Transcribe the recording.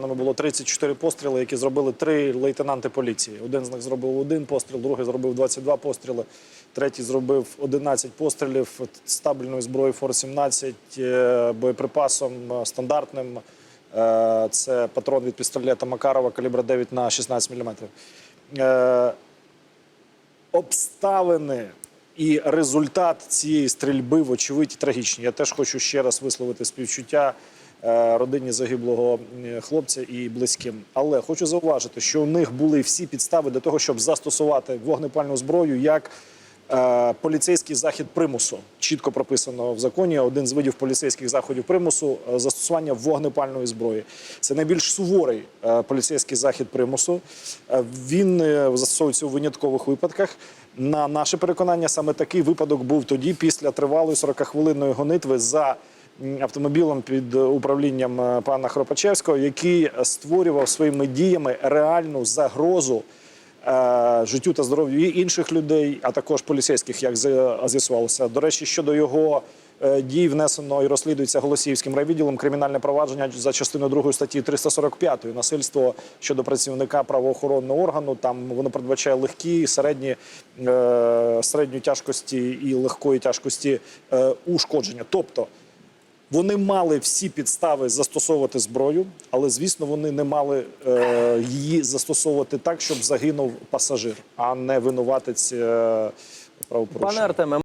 Нами було 34 постріли, які зробили три лейтенанти поліції. Один з них зробив один постріл, другий зробив 22 постріли, третій зробив 11 пострілів стабільною зброєю Фор-17, е, боєприпасом е, стандартним. Е, Це патрон від пістолета Макарова калібра 9 на 16 мм. Обставини і результат цієї стрільби, вочевидь, трагічні. Я теж хочу ще раз висловити співчуття родині загиблого е, хлопця і близьким. Але хочу зауважити, що у них були всі підстави для того, щоб застосувати вогнепальну зброю як е, поліцейський захід примусу. Чітко прописано в законі один з видів поліцейських заходів примусу е, застосування вогнепальної зброї. Це найбільш суворий е, поліцейський захід примусу. Е, Він е, застосовується у виняткових випадках. На наше переконання, саме такий випадок був тоді, після тривалої 40-хвилинної гонитви за автомобілем під е, управлінням е, пана Хропачевського, який створював своїми діями реальну загрозу е, життю та здоров'ю інших людей, а також поліцейських, як з'ясувалося. До речі, щодо його дій внесено і розслідується Голосіївським райвідділом кримінальне провадження за частиною 2 статті 345 насильство щодо працівника правоохоронного органу. Там воно передбачає легкі, середні, середньої тяжкості і легкої тяжкості ушкодження. Тобто вони мали всі підстави застосовувати зброю, але звісно, вони не мали е, її застосовувати так, щоб загинув пасажир, а не винуватець е, правопорушення. Пане Артеме,